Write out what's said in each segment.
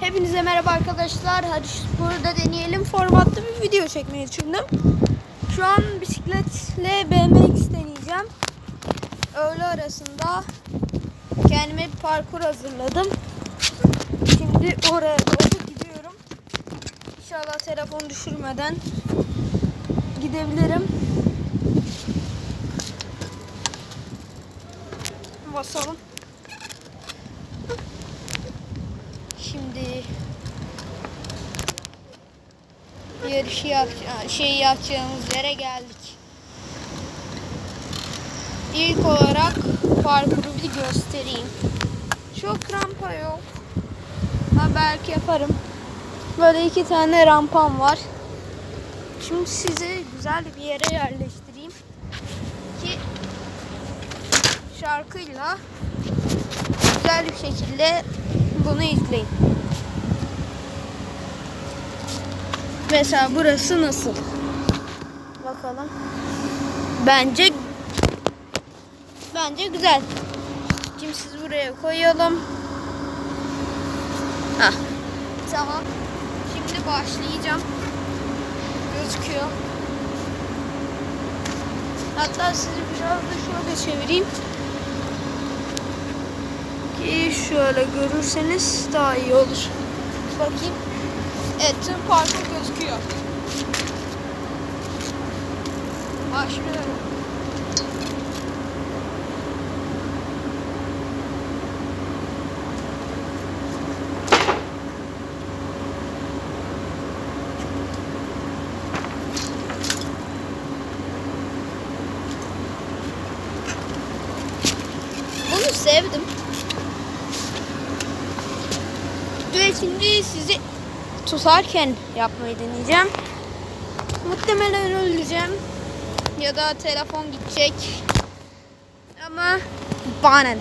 Hepinize merhaba arkadaşlar. Hadi burada deneyelim formatta bir video çekmeyi düşündüm. Şu an bisikletle BMX deneyeceğim. Öğle arasında kendime bir parkur hazırladım. Şimdi oraya doğru gidiyorum. İnşallah telefon düşürmeden gidebilirim. Basalım. Şimdi yarışı yap şey yapacağımız yere geldik. İlk olarak parkuru bir göstereyim. Çok rampa yok. Ha belki yaparım. Böyle iki tane rampam var. Şimdi sizi güzel bir yere yerleştireyim ki şarkıyla güzel bir şekilde bunu izleyin. Mesela burası nasıl? Bakalım. Bence bence güzel. Şimdi siz buraya koyalım. Hah. Tamam. Şimdi başlayacağım. Gözüküyor. Hatta sizi biraz da şöyle çevireyim. Ki şöyle görürseniz daha iyi olur. Bakayım. Evet tüm parkur gözüküyor. Başlıyorum. Sevdim. Ve şimdi sizi tutarken yapmayı deneyeceğim. Muhtemelen öleceğim. Ya da telefon gidecek. Ama bana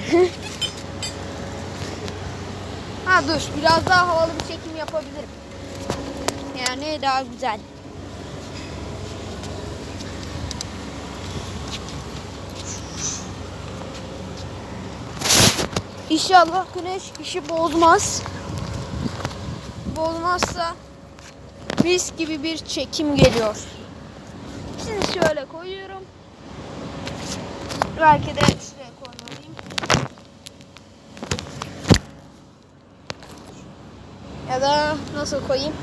ha dur biraz daha havalı bir çekim yapabilirim. Yani daha güzel. İnşallah güneş işi bozmaz. Bozmazsa mis gibi bir çekim geliyor. Şimdi şöyle koyuyorum. Belki de şuraya koymalıyım. Ya da nasıl koyayım?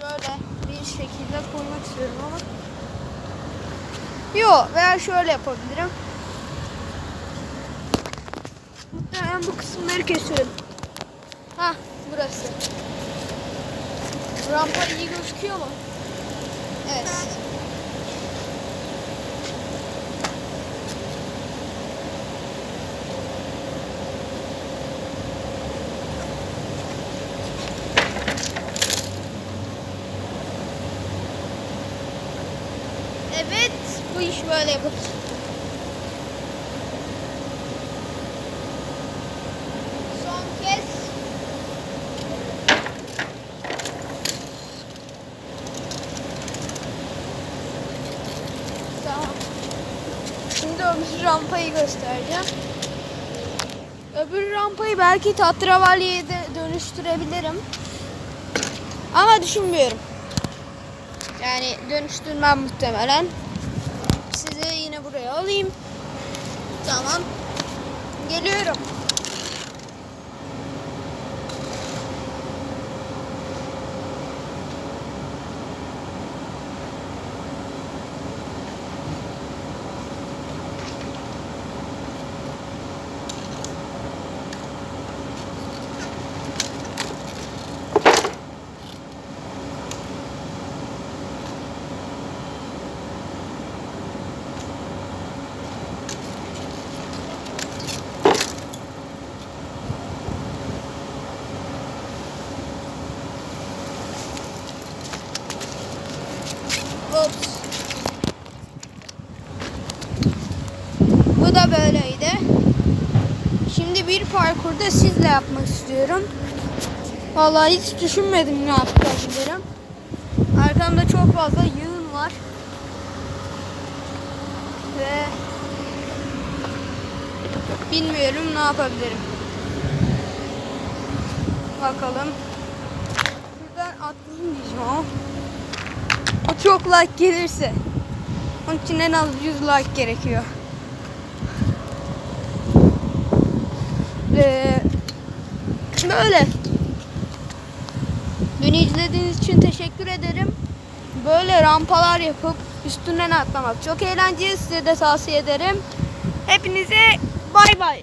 Şöyle bir şekilde koymak istiyorum ama. Yo veya şöyle yapabilirim. Muhtemelen bu kısımları kesiyorum. Ha burası. Rampa iyi gözüküyor mu? Evet. Evet, bu iş böyle yapılır. Öbür rampayı göstereceğim. Öbür rampayı belki Tatravalli'ye de dönüştürebilirim. Ama düşünmüyorum. Yani dönüştürmem muhtemelen. Sizi yine buraya alayım. Tamam. Geliyorum. Ops. Bu da böyleydi. Şimdi bir parkurda sizle yapmak istiyorum. Vallahi hiç düşünmedim ne yapabilirim. Arkamda çok fazla yığın var. Ve bilmiyorum ne yapabilirim. Bakalım. Şuradan atlayayım diyeceğim ama. O çok like gelirse. Onun için en az 100 like gerekiyor. Ee, böyle. Beni izlediğiniz için teşekkür ederim. Böyle rampalar yapıp üstünden atlamak çok eğlenceli. Size de tavsiye ederim. Hepinize bay bay.